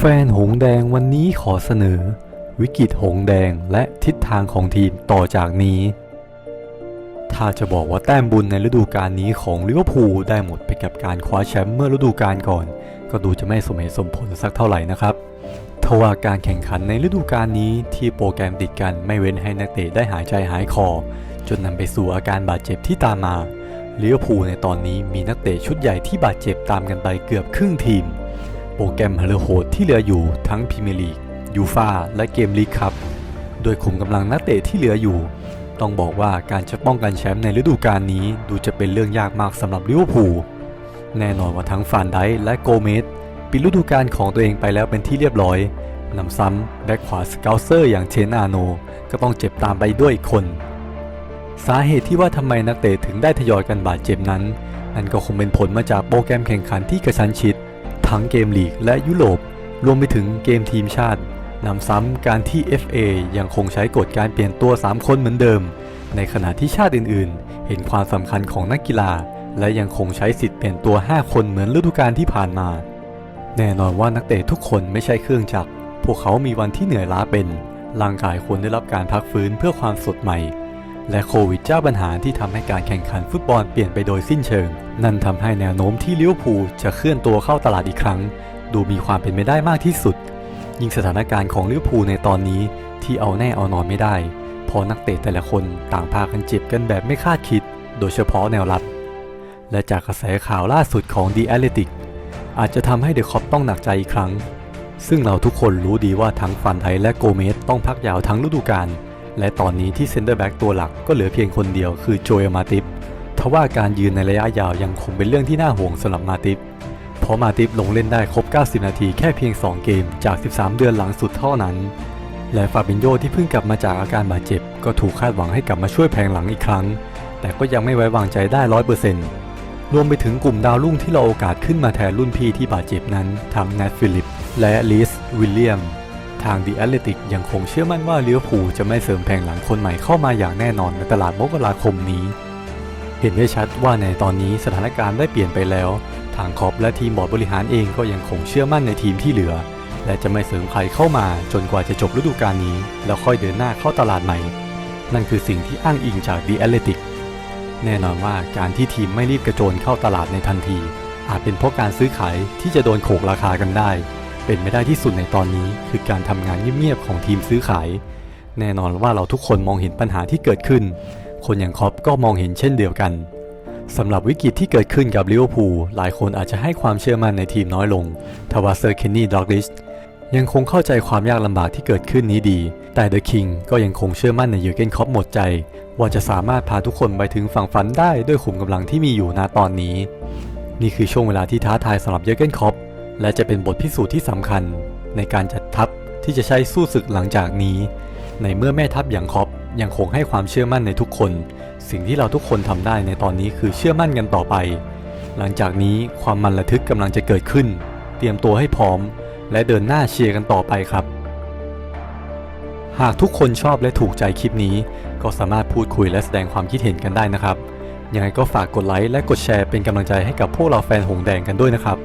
แฟนหงแดงวันนี้ขอเสนอ วิกฤตหงแดงและทิศทางของทีมต่อจากนี้ ถ้าจะบอกว่าแต้มบุญในฤดูกาลนี้ของลิเวอร์พูลได้หมดไปกับการคว้าแชมป์เมื่อฤดูกาลก่อน ก็ดูจะไม่สมเหตุสมผลสักเท่าไหร่นะครับทว่าการแข่งขันในฤดูกาลนี้ที่โปรแกรมติดกันไม่เว้นให้นักเตะได้หายใจหายคอ จนนำไปสู่อาการบาดเจ็บที่ตามมาลิเวอร์พูลในตอนนี้มีนักเตะชุดใหญ่ที่บาดเจ็บตามกันไปเกือบครึ่งทีม โปรแกรมฮาเลโหดที่เหลืออยู่ทั้งพรีเมียร์ลีกยูฟาและเกมลีกครับ โดยขุมกำลังนักเตะที่เหลืออยู่ ต้องบอกว่าการจะป้องกันแชมป์ในฤดูกาลนี้ ดูจะเป็นเรื่องยากมากสำหรับลิเวอร์พูลแน่นอนว่าทั้งฟานไดและโกเมสปิดฤดูกาลของตัวเองไปแล้วเป็นที่เรียบร้อยนำซ้ำแบ็คขวาสเกลเซอร์อย่างเชนอาโน ก็ต้องเจ็บตามไปด้วยคน สาเหตุที่ว่าทำไมนักเตะถึงได้ทยอยกันบาดเจ็บนั้น นั่นก็คงเป็นผลมาจากโปรแกรมแข่งขันที่กระชั้นชิด ทั้งเกมลีกและยุโรป รวมไปถึงเกมทีมชาตินำซ้ำการที่ FA ยังคงใช้กฎการเปลี่ยนตัว 3 คนเหมือนเดิม ในขณะที่ชาติอื่นๆ เห็นความสำคัญของนักกีฬา และยังคงใช้สิทธิ์เปลี่ยนตัว 5 คนเหมือนฤดูกาลที่ผ่านมา แน่นอนว่านักเตะทุกคนไม่ใช่เครื่องจักร พวกเขามีวันที่เหนื่อยล้าเป็น ร่างกายควรได้รับการพักฟื้นเพื่อความสดใหม่ และโควิดเจ้าปัญหาที่ทำให้การแข่งขันฟุตบอลเปลี่ยนไปโดยสิ้นเชิง นั่นทำให้แนวโน้มที่ลิเวอร์พูลจะเคลื่อนตัวเข้าตลาดอีกครั้ง ดูมีความเป็นไปได้มากที่สุด ยิ่งสถานการณ์ของลิเวอร์พูลในตอนนี้ที่เอาแน่เอานอนไม่ได้พราะนักเตะแต่ละคนต่างพากันเจ็บกันแบบไม่คาดคิด โดยเฉพาะแนวรับ และจากกระแสข่าวล่าสุดของ The Athletic อาจจะทำให้เดอะคอปต้องหนักใจอีกครั้ง ซึ่งเราทุกคนรู้ดีว่าทั้งฟันไทและโกเมสต้องพักยาวทั้งฤดูกาล และตอนนี้ที่เซนเตอร์แบ็กตัวหลักก็เหลือเพียงคนเดียวคือโจเอลมาติฟทว่าการยืนในระยะยาวยังคงเป็นเรื่องที่น่าห่วงสำหรับมาติฟเพราะมาติฟลงเล่นได้ครบ 90 นาทีแค่เพียง 2 เกมจาก 13 เดือนหลังสุดเท่านั้น และฟาบินโยที่เพิ่งกลับมาจากอาการบาดเจ็บ ก็ถูกคาดหวังให้กลับมาช่วยแผงหลังอีกครั้ง แต่ก็ยังไม่ไว้วางใจได้100%รวมไปถึงกลุ่มดาวรุ่งที่รอโอกาสขึ้นมาแทนรุ่นพี่ที่บาดเจ็บนั้นทั้งแนทฟิลิป และลิสวิลเลียม ทาง The Athletic ยังคงเชื่อมั่นว่าเลิเวอร์พูจะไม่เสริมแผงหลังคนใหม่เข้ามาอย่างแน่นอนในตลาดมกราคมนี้ เห็นได้ชัดว่าในตอนนี้สถานการณ์ได้เปลี่ยนไปแล้ว ทางคอปและทีมบอร์ดบริหารเองก็ยังคงเชื่อมั่นในทีมที่เหลือ และจะไม่เสริมใครเข้ามาจนกว่าจะจบฤดูกาลนี้ แล้วค่อยเดินหน้าเข้าตลาดใหม่ นั่นคือสิ่งที่อ้างอิงจาก The Athletic แน่นอนว่าการที่ทีมไม่รีบกระโจนเข้าตลาดในทันที อาจเป็นเพราะการซื้อขายที่จะโดนโขกราคากันได้ เป็นไม่ได้ที่สุดในตอนนี้คือการทำงานเงียบๆของทีมซื้อขาย แน่นอนว่าเราทุกคนมองเห็นปัญหาที่เกิดขึ้น คนอย่างคอปก็มองเห็นเช่นเดียวกันสำหรับวิกฤตที่เกิดขึ้นกับลิเวอร์พูลหลายคนอาจจะให้ความเชื่อมั่นในทีมน้อยลง ทว่าเซอร์เคนนี่ด็อกลิชยังคงเข้าใจความยากลำบากที่เกิดขึ้นนี้ดี แต่เดอะคิงก็ยังคงเชื่อมั่นในยูเกนคอปหมดใจ ว่าจะสามารถพาทุกคนไปถึงฝั่งฝันได้ด้วยขุมกำลังที่มีอยู่ณตอนนี้ นี่คือช่วงเวลาที่ท้าทายสำหรับเยอเกนคอป และจะเป็นบทพิสูจน์ที่สำคัญในการจัดทัพที่จะใช้สู้ศึกหลังจากนี้ ในเมื่อแม่ทัพอย่างคอปยังคงให้ความเชื่อมั่นในทุกคน สิ่งที่เราทุกคนทำได้ในตอนนี้คือเชื่อมั่นกันต่อไป หลังจากนี้ความมันระทึกกำลังจะเกิดขึ้น เตรียมตัวให้พร้อม และเดินหน้าเชียร์กันต่อไปครับ หากทุกคนชอบและถูกใจคลิปนี้ ก็สามารถพูดคุยและแสดงความคิดเห็นกันได้นะครับยังไงก็ฝากกดไลค์และกดแชร์เป็นกำลังใจให้กับพวกเราแฟนหงแดงกันด้วยนะครับ